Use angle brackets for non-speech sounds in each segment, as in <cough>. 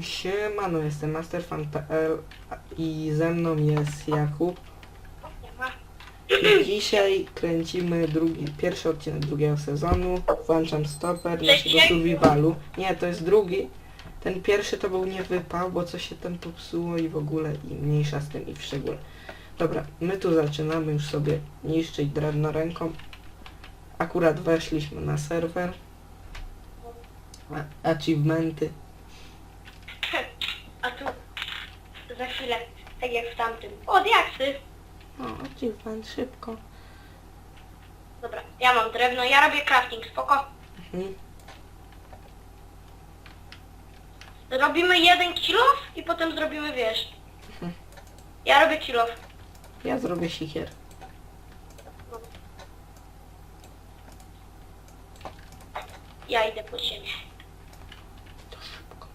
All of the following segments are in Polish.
Siemano, jestem masterfan.pl i ze mną jest Jakub. I dzisiaj kręcimy drugi, pierwszy odcinek drugiego sezonu. Włączam stoper naszego survivalu. Nie, to jest drugi. Ten pierwszy to był nie wypał, bo coś się tam popsuło i w ogóle i mniejsza z tym i w szczególe. Dobra, my tu zaczynamy już sobie niszczyć drewno ręką. Akurat weszliśmy na serwer. A- Achievementy. A tu za chwilę, tak jak w tamtym. O, diaksy! O, achievement, szybko. Dobra, ja mam drewno, ja robię crafting, spoko. Mhm. Robimy jeden kilof i potem zrobimy wiesz. Ja robię kilof. Ja zrobię sikier. Ja idę po ciebie. To szybko.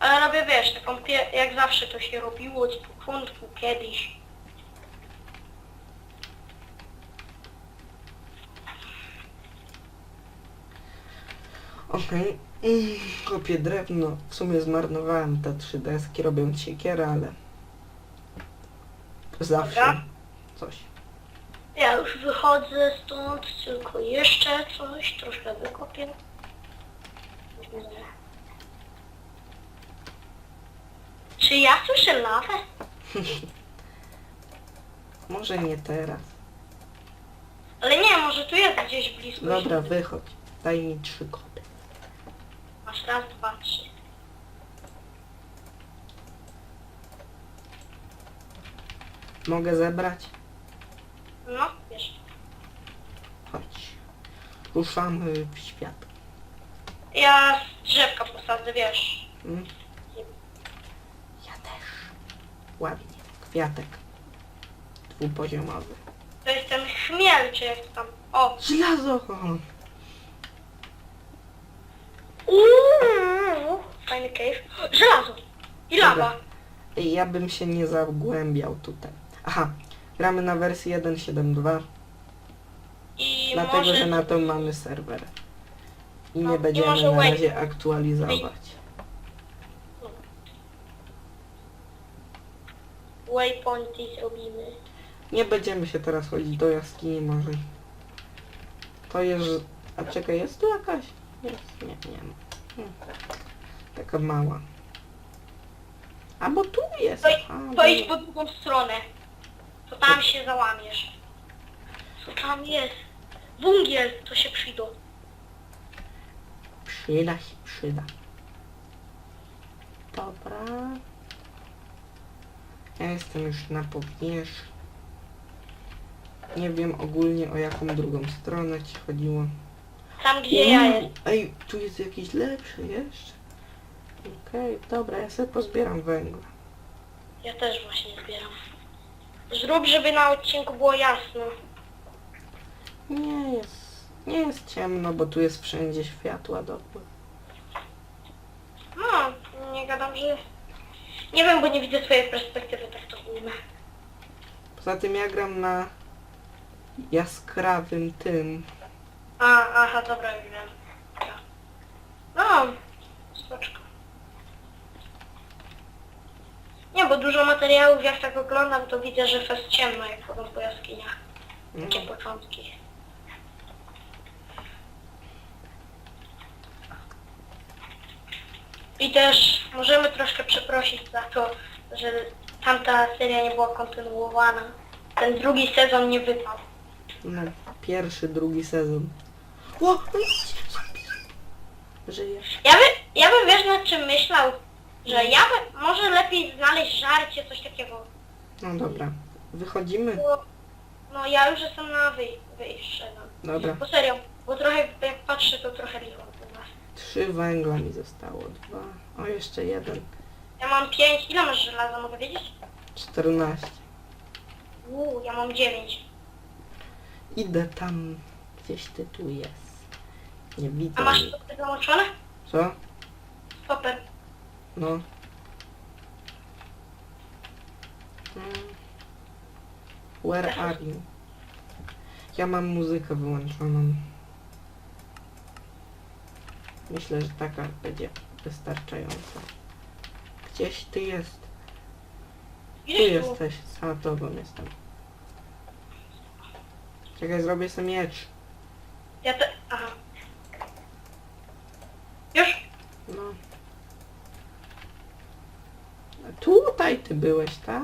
Ale robię wiesz, taką pie- jak zawsze to się robiło z początku kiedyś. Okej. Mm, Kopię drewno. W sumie zmarnowałem te trzy deski robiąc siekierę, ale... Zawsze Dobra. coś. Ja już wychodzę stąd, tylko jeszcze coś, troszkę wykopię. Czy ja słyszę lawę? <laughs> Może nie teraz. Ale nie, może tu jest gdzieś blisko. Dobra, wychodź. Daj mi trzy kopy. Masz raz, dwa, trzy. Mogę zebrać? No, wiesz. Chodź. Ruszamy w świat. Ja drzewka posadzę, wiesz. Mm? Ładnie. Kwiatek. Dwupoziomowy. To jest ten chmiel, czy jak tam. O! Żelazo! Uuu, fajny cave. Żelazo! I Dobra. lawa. Ej, Ja bym się nie zagłębiał tutaj. Aha, gramy na wersji 1.7.2, I dlatego może... że na to mamy serwer. I No, nie i będziemy może na wait- razie aktualizować. Waypointy zrobimy. Nie będziemy się teraz chodzić do jaskini może. To jest... A czekaj, jest tu jakaś? Jest, nie, nie ma. Hmm. Taka mała. A bo tu jest. To, Aha, to idź po drugą stronę. To tam się załamiesz. Co tam jest? Bungiel, to się przyjdą. Przyda się, przyda. Dobra. Ja jestem już na powierzchni. Nie wiem ogólnie o jaką drugą stronę ci chodziło. Tam gdzie ja jestem. Ej, tu jest jakiś lepszy jeszcze. Okej, dobra, ja sobie pozbieram węgla. Ja też właśnie zbieram. Zrób, żeby na odcinku było jasno. Nie jest, nie jest ciemno, bo tu jest wszędzie światła dopływ. No, nie gadam, że... Nie wiem, bo nie widzę twojej perspektywy, tak to ujmę. Poza tym ja gram na jaskrawym tym. A, aha, dobra, już wiem. No, spoczko. Nie, bo dużo materiałów, jak tak oglądam, to widzę, że fest ciemno, jak chodzą po jaskiniach. No, Takie początki. I też możemy troszkę przeprosić za to, że tamta seria nie była kontynuowana. Ten drugi sezon nie wypał. no, pierwszy, drugi sezon. Ło, no idź, zombie. Żyje. Ja, by, ja bym wiesz nad czym myślał, że ja by, może lepiej znaleźć żarcie, coś takiego. No dobra, wychodzimy? Bo, no ja już jestem na wyj wyjście. No. Dobra, Bo serio, bo trochę jak patrzę to trochę licho. Trzy węgla mi zostało, dwa. O, jeszcze jeden. Ja mam pięć, ile masz żelaza, mogę wiedzieć? 14. Uuu, ja mam dziewięć. Idę tam, gdzieś ty tu jest. Nie widzę. A masz stopy załączone? Co? Stopy. No. Mm. Where are you? Ja mam muzykę wyłączoną. Myślę, że taka będzie wystarczająca. Gdzieś ty jest. Tu jesteś. Za tobą jestem. Czekaj, zrobię sobie miecz. Ja te... Aha. Już? No. A Tutaj ty byłeś, tak?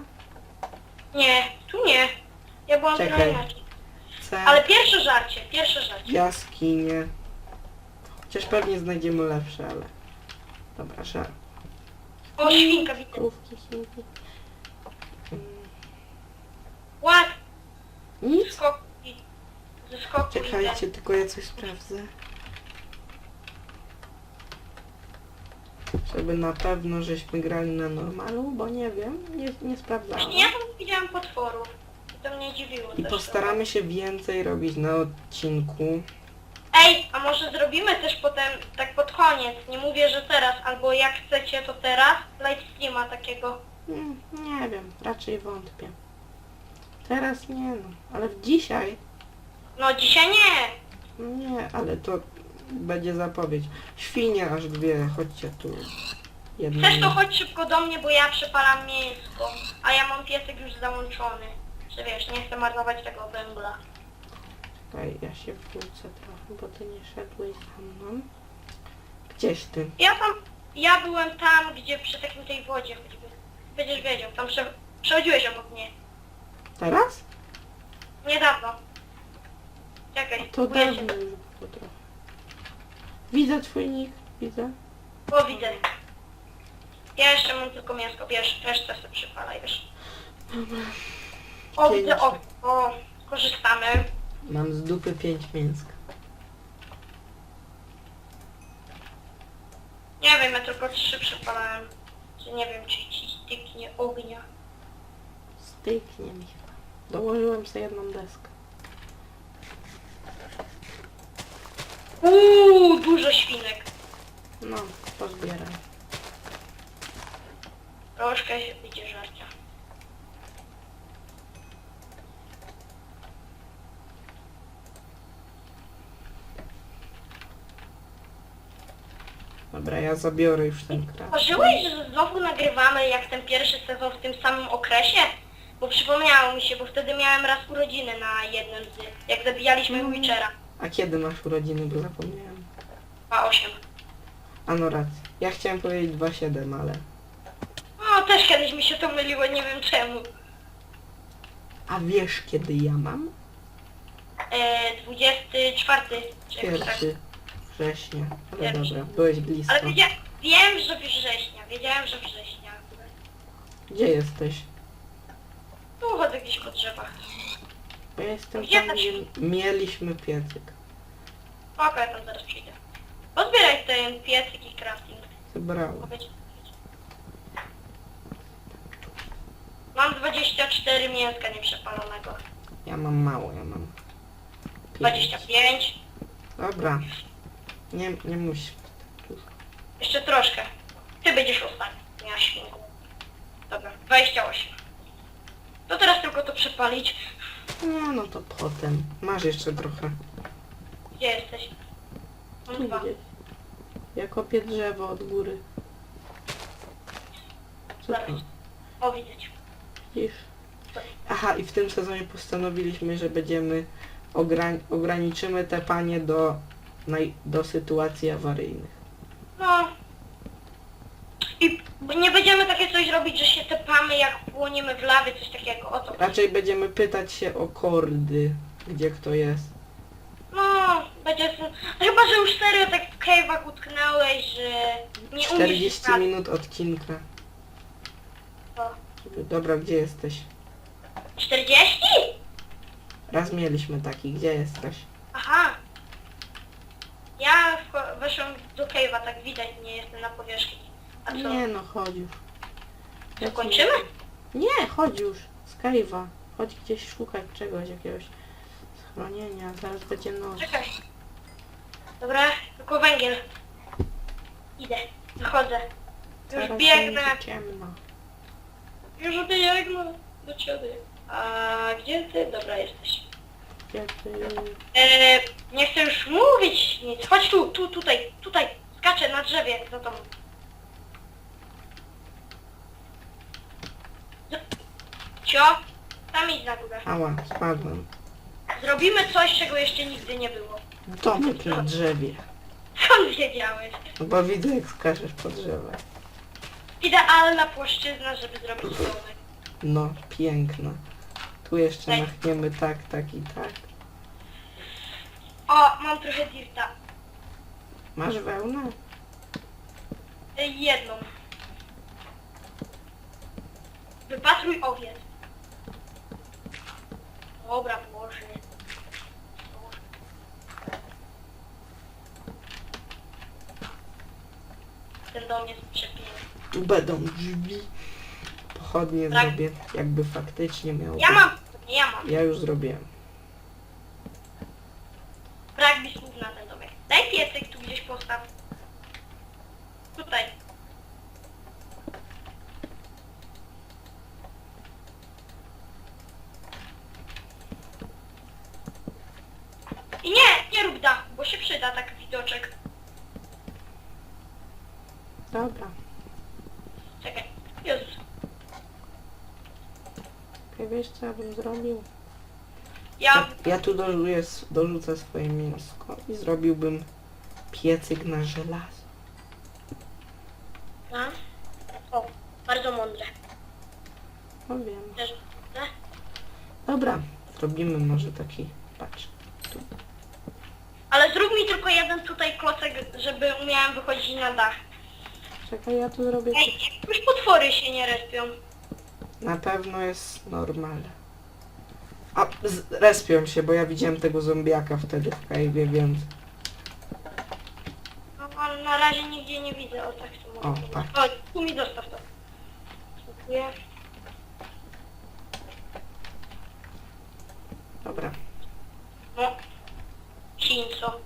Nie, tu nie. Ja byłam Czekaj. trochę inaczej. C. Ale pierwsze żarcie, pierwsze żarcie. Jaskinie. Chociaż pewnie znajdziemy lepsze, ale... Dobra, żar. O, świnka widzę. Świnki. Mm, Ład, Nic. skoki. Ze skoku idę. Czekajcie, tylko ja coś sprawdzę. Żeby na pewno żeśmy grali na normalu, bo nie wiem, nie, nie sprawdzałem. Właśnie ja tam widziałam potworów. I to mnie dziwiło I też. postaramy się więcej robić na odcinku. Ej, a może zrobimy też potem, tak pod koniec, nie mówię, że teraz, albo jak chcecie to teraz, live streama takiego. Mm, Nie wiem, raczej wątpię. Teraz nie no, ale w dzisiaj No dzisiaj nie. nie, ale to będzie zapowiedź. Świnie aż dwie, chodźcie tu. Jedna Chcesz to chodź szybko do mnie, bo ja przepalam mięsko, a ja mam piesek już załączony. Że wiesz, nie chcę marnować tego węgla. Czekaj, ja się wrócę trochę, bo ty nie szedłeś za mną. Gdzieś ty. Ja tam, ja byłem tam, gdzie przy takim tej wodzie choćby. Będziesz wiedział, tam prze, przechodziłeś obok mnie. Teraz? Niedawno. Czekaj, To dawno już było trochę. Widzę twój nick, widzę. O, widzę. Ja jeszcze mam tylko mięsko, bierz, resztę sobie przypalaj, wiesz. O, Pięć. widzę, o, o, korzystamy. Mam z dupy pięć mięsk. Nie wiem, ja tylko trzy przypalałem. Czy nie wiem, czy ci styknie ognia. Styknie mi chyba. Dołożyłem sobie jedną deskę. Uuu, dużo świnek. No, pozbieram. Troszkę się idzie żarcia. Dobra, ja zabiorę już ten krat. Zauważyłeś, że znowu nagrywamy jak ten pierwszy sezon w tym samym okresie? Bo przypomniało mi się, bo wtedy miałem raz urodziny na jednym z... Jak zabijaliśmy Mm. Witchera. A kiedy masz urodziny, bo zapomniałem. 2.8. A no rację. Ja chciałem powiedzieć 2.7, ale... O, też kiedyś mi się to myliło, nie wiem czemu. A wiesz kiedy ja mam? E, 24 czy jakoś tak. Pierwszy września. Ale Pierwszy. dobra, byłeś blisko. Ale wiedzia wiem, że września. Wiedziałem, że września. akurat. Gdzie jesteś? Tu chodzę gdzieś po drzewach. Bo ja jestem Gdzie tam, ta gdzie mieliśmy piecyk. Oko, ja tam zaraz przyjdę. Pozbieraj ten piecyk i crafting. Zebrałem. Mam 24 mięska nieprzepalonego. Ja mam mało, ja mam... pięć. 25. Dobra. Nie, nie musisz. Dużo. Jeszcze troszkę. Ty będziesz ostatni. Ja świnku. Dobra, 28. To teraz tylko to przepalić. Nie, no to potem. Masz jeszcze trochę. Gdzie jesteś? Mam Tu dwa. gdzieś. Ja kopię drzewo od góry. Co to? Zaraz. O, widzę cię. Widzisz? Aha, i w tym sezonie postanowiliśmy, że będziemy ograń ograniczymy te panie do, do sytuacji awaryjnych. No. I nie będziemy takie coś robić, że się tepamy jak płoniemy w lawie, coś takiego. O to. Raczej będziemy pytać się o kordy, gdzie kto jest. No, będzie... Chyba, że już serio tak w cave'ach utknęłeś, że nie umiesz 40 się minut odcinka. To. Dobra, gdzie jesteś? 40? Raz mieliśmy taki, gdzie jesteś? Aha. Ja weszłam do cave'a, tak widać, nie jestem na powierzchni. A co? Nie no, chodź już. Ja ci- Kończymy? Nie, chodź już. Z Kajwa. Chodź gdzieś szukać czegoś, jakiegoś schronienia. Zaraz będzie noc. Czekaj. Dobra, tylko węgiel. Idę, wychodzę. Już Zaraz biegnę, będzie ciemno. już biegnę do ciebie. A gdzie ty? Dobra, jesteś. Gdzie ty? Eee, nie chcę już mówić nic. Chodź tu, tu, tutaj, tutaj. Skaczę na drzewie za tobą. Z- Cio, na górę. Ała, spadłem. Zrobimy coś, czego jeszcze nigdy nie było. Domek na drzewie. Skąd wiedziałeś? No bo widzę jak skaczesz po drzewach. Idealna płaszczyzna, żeby zrobić domek. No, piękna. Tu jeszcze Daj. machniemy tak, tak i tak. O, mam trochę dirta. Masz wełnę? Y, Jedną. Wypatruj owiec. Dobra, Boże. Ten dom jest przepiękny. Tu będą drzwi. Pochodnie Tak. zrobię, jakby faktycznie miał Ja być. mam, nie ja mam. Ja już zrobiłem. Brak mi słów na ten domek. Daj piecyk tu gdzieś postaw. Tutaj. I nie, nie rób dachu, bo się przyda tak widoczek. Dobra. Czekaj. Jezus. Okej, wiesz co ja bym zrobił? Ja... Ja tu dorzucę, dorzucę swoje mięsko i zrobiłbym piecyk na żelazo. A? O, bardzo mądre. No wiem. Też mądre. Dobra, zrobimy może taki, patrz. Ale zrób mi tylko jeden tutaj klocek, żeby umiałem wychodzić na dach. Czekaj, ja tu zrobię... Ej, już potwory się nie respią. Na pewno jest normalne. A, respią się, bo ja widziałem tego zombiaka wtedy w kajwie, więc... No, ale na razie nigdzie nie widzę, o tak to O, tak. O, tu mi dostaw to. Dziękuję. Dobra. No. Cinco.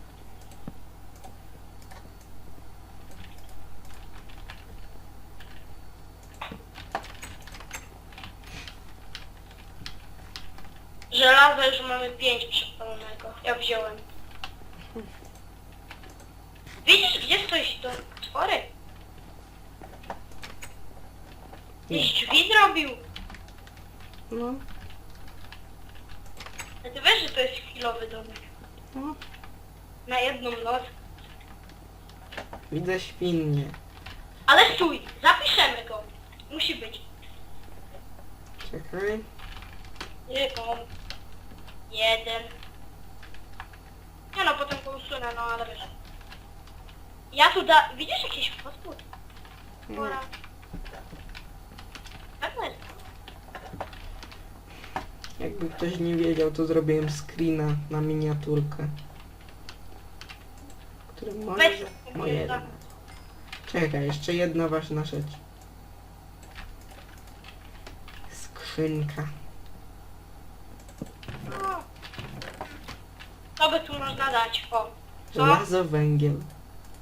Żelaza już mamy pięć przepalonego. Ja wziąłem. Widzisz, gdzie stoisz to twory? Gdzieś drzwi zrobił. No, A ty wiesz, że to jest chwilowy domek. no. Na jedną noc. Widzę świnnie. Ale stój, zapiszemy go. Musi być. Czekaj. Rybą. Jeden. Nie no, potem go usunę, no ale wiesz. Ja tu da... Widzisz jakiś podpód? Pora. Pewno jest. Jakby ktoś nie wiedział, to zrobiłem screena na miniaturkę. Który może... Weź- Moje... Czekaj, jeszcze jedna ważna rzecz. Skrzynka. No. Co by tu można dać? O. Co? Żelazo, węgiel.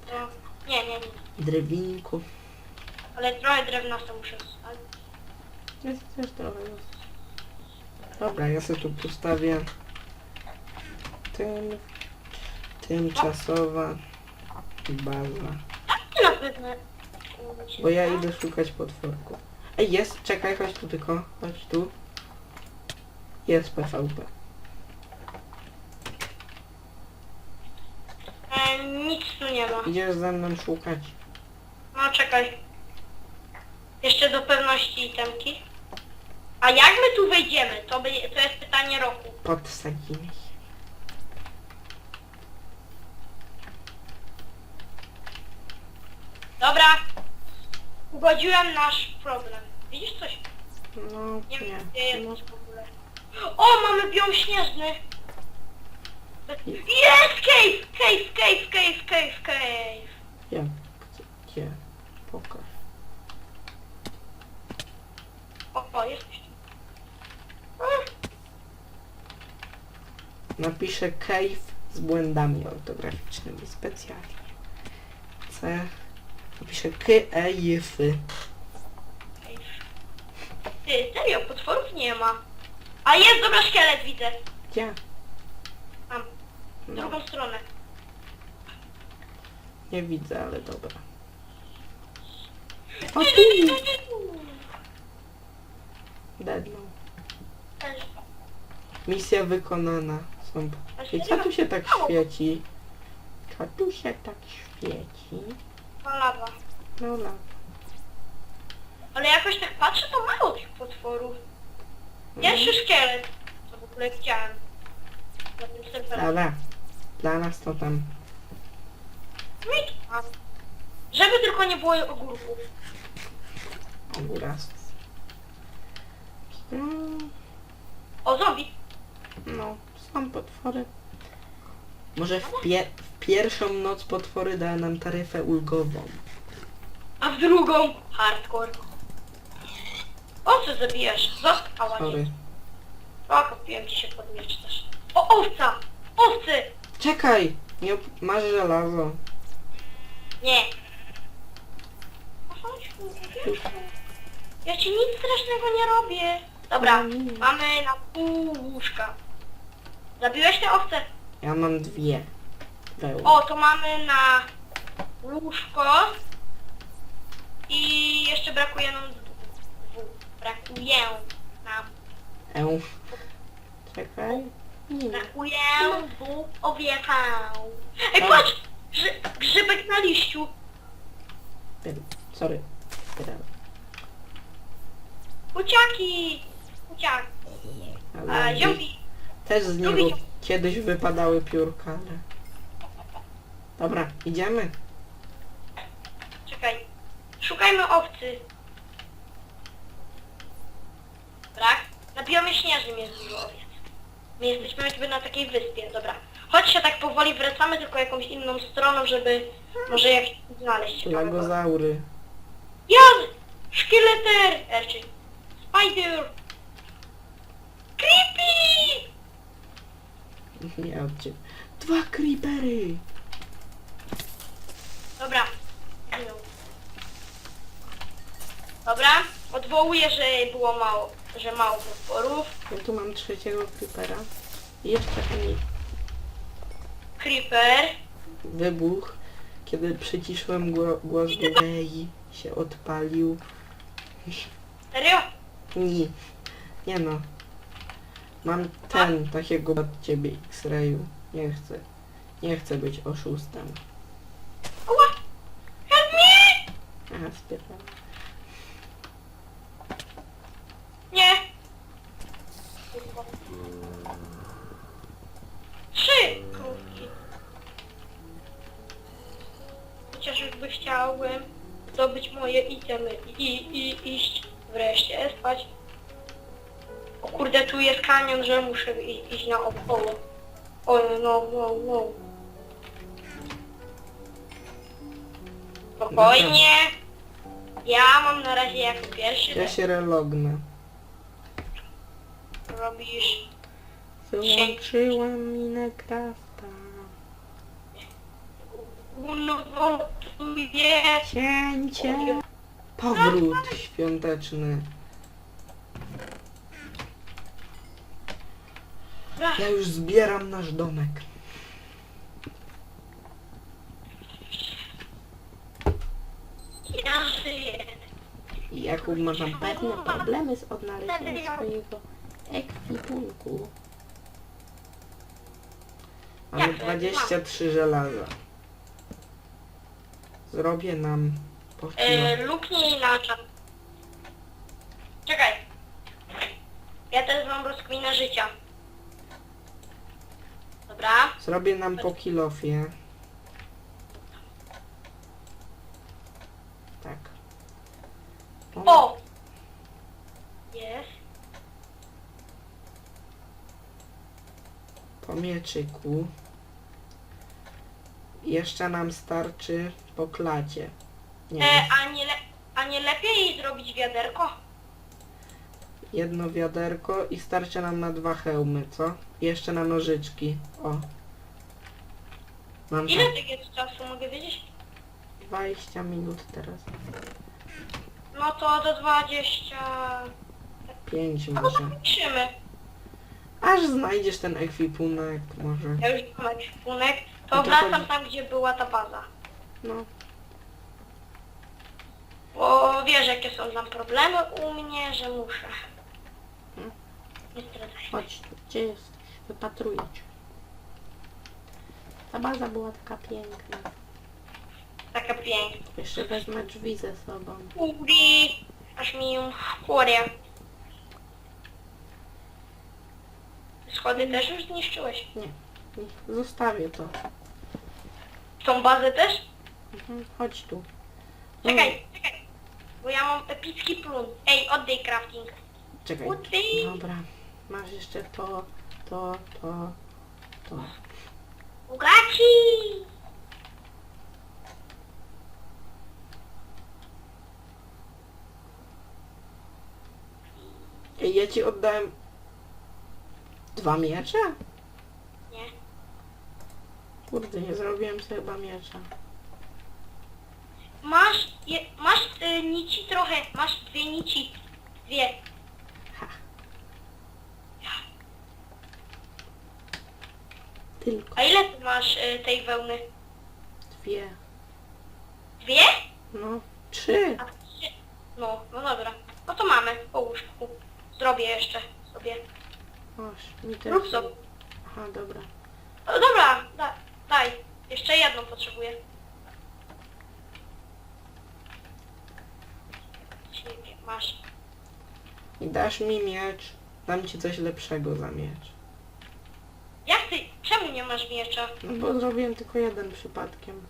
No. Nie, nie, nie. Drewinku. Ale trochę drewna sobie muszę zostawić. Jest też trochę jest. Dobra, ja sobie tu postawię tym, tymczasowa baza. Ty na pewno... Bo ja idę szukać potworków. Ej, jest, czekaj, chodź tu tylko, chodź tu. Jest PvP. E, nic tu nie ma. Idziesz ze mną szukać. No czekaj. Jeszcze do pewności itemki. A jak my tu wejdziemy? To, by, to jest pytanie roku. Podsadzimy się. Dobra. Ugodziłem nasz problem. Widzisz coś? No, Nie wiem, gdzie nie. No, jest w ogóle. O, mamy biom śnieżny. Jest cave! Cave, cave, cave, cave, cave. jak? Gdzie? Pokaż. O, o jesteś Napiszę cave z błędami ortograficznymi specjalnie. C. Napiszę k e j f cave. Ty, serio, potworów nie ma. A jest, dobra, szkielet widzę. Gdzie? W No, drugą stronę. Nie widzę, ale dobra. O tu! Deadno. Misja wykonana. Są... I co tu się tak świeci? Co tu się tak świeci? No lawa. No la. Ale jakoś tak patrzę, to mało tych potworów. Pierwszy szkielet, co w ogóle widziałem. Na tym serwerze. Dobra. Dla nas to tam. No i tu mam. Żeby tylko nie było ogórków. Ogórasów. Mm, O, zombie. No, są potwory. Może w, pie w pierwszą noc potwory dają nam taryfę ulgową. A w drugą hardcore. O, co zabijasz? Została Sorry. nie. O, kupiłem ci się. O, owca! Owcy! Czekaj! Nie op- masz żelazo. Nie. No chodź, Ja ci nic strasznego nie robię. Dobra, nie. mamy na pół łóżka. Zabiłeś te owce? Ja mam dwie. O, to mamy na łóżko. I jeszcze brakuje nam dwóch. Brakuje nam. Eł. Czekaj. Nie. Brakuje dwóch owiekał. Ej, patrz! Grzy, grzybek na liściu. Pier- Sorry. Teraz. Kuciaki! Kuciak. A, Ale też z niego ziom- kiedyś wypadały piórka, ale... Dobra, idziemy. Czekaj. Szukajmy owcy. Brak? Na biomie śnieżnym jest dużo owiec. My jesteśmy jakby na takiej wyspie, dobra. Chodź się tak powoli wracamy, tylko jakąś inną stroną, żeby może jak znaleźć ciekawego. Lagozaury. Jan! Szkieleter! E, czy Spider! Creepy! <laughs> Nie od ciebie. Dwa creepery! Dobra. Dobra. Odwołuję, że było mało, że mało potworów. Ja tu mam trzeciego creepera. I jeszcze mi Creeper. wybuch. Kiedy przyciszyłem gło głos do Wei, się odpalił. Serio? Nie. Nie no. Mam ten, takiego od ciebie X-rayu. Nie chcę. Nie chcę być oszustem. Ała! Help me! Aha, spieram. Chciałem zdobyć moje itemy i, i iść wreszcie spać. O kurde, tu jest kanion, że muszę i, iść na około. O no, no, no. Spokojnie. Ja mam na razie jako pierwszy. Ja się relognę. Robisz Wyłączyłam Minecrafta. Unowotuje. Cięcie. Powrót świąteczny. Ja już zbieram nasz domek. Ja żyję. I Jakub ma tam pewne problemy z odnalezieniem swojego ekwipunku. Mamy Jak to? 23 żelaza. Zrobię nam po kilo. E, luknij na czat. Czekaj. Ja też mam rozkminę życia. Dobra. Zrobię nam po kilofie. Tak. O! Jest. Po mieczyku. Jeszcze nam starczy po klacie. Nie, E, a, nie le a nie lepiej zrobić wiaderko? jedno wiaderko i starczy nam na dwa hełmy, co? Jeszcze na nożyczki. O. Mam Ile tak tych jest czasu, mogę wiedzieć? 20 minut teraz. No to do 20... 5 No może. Aż znajdziesz ten ekwipunek może. Ja już mam ekwipunek. To No to wracam tam, gdzie była ta baza. No, Bo wiesz jakie są tam problemy u mnie, że muszę. Hmm. Nie chodź tu. Gdzie jesteś? Wypatruję cię. Ta baza była taka piękna. Taka piękna. Jeszcze wezmę drzwi ze sobą. Kuri, aż mi ją chłodnie. Schody też już zniszczyłeś. Nie, nie, zostawię to. Tą bazę też? Mhm, chodź tu. Czekaj, czekaj. Bo ja mam epicki plun. Ej, oddaj crafting. Czekaj. Oddaj. Dobra. Masz jeszcze to, to, to, to. Bogaci! Ej, ja ci oddałem dwa miecze? Nie. Kurde, nie zrobiłem sobie chyba miecza. Masz, je, masz y, nici trochę, masz dwie nici. Dwie. Tylko A ile ty masz y, tej wełny? dwie. Dwie? No, trzy. A trzy. No, no dobra. No to mamy, po łóżku. Zrobię jeszcze sobie. Masz, mi też. Rób sobie. Aha, dobra. No dobra, da, daj. Jeszcze jedną potrzebuję. Ciebie, masz. I dasz mi miecz, dam ci coś lepszego za miecz. Jak ty, czemu nie masz miecza? No bo zrobiłem tylko jeden przypadkiem.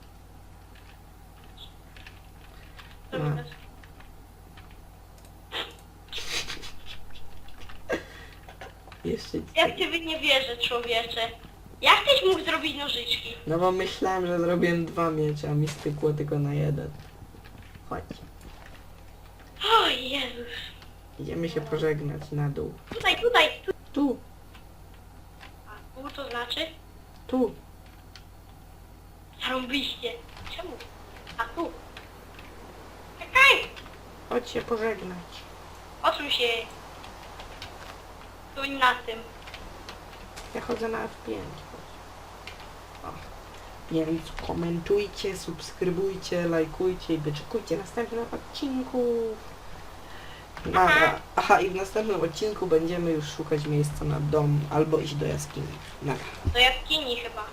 Dobra. No. <laughs> Jeszcze ci Ja w ciebie nie wierzę, człowiecze. Jak tyś mógł zrobić nożyczki? No bo myślałem, że zrobiłem dwa miecze, a mi stykło tylko na jeden. Chodź. Jezus. Idziemy się pożegnać na dół. Tutaj, tutaj. Tu. Tu, A tu to znaczy? tu. Zarąbiście. Czemu? A tu. Czekaj! Chodź się pożegnać. Odsuń się. Tu i na tym. Ja chodzę na F5. Chodź. O. Więc komentujcie, subskrybujcie, lajkujcie i wyczekujcie następnych odcinków. Na, aha, i w następnym odcinku będziemy już szukać miejsca na dom albo iść do jaskini. Na. Do jaskini chyba.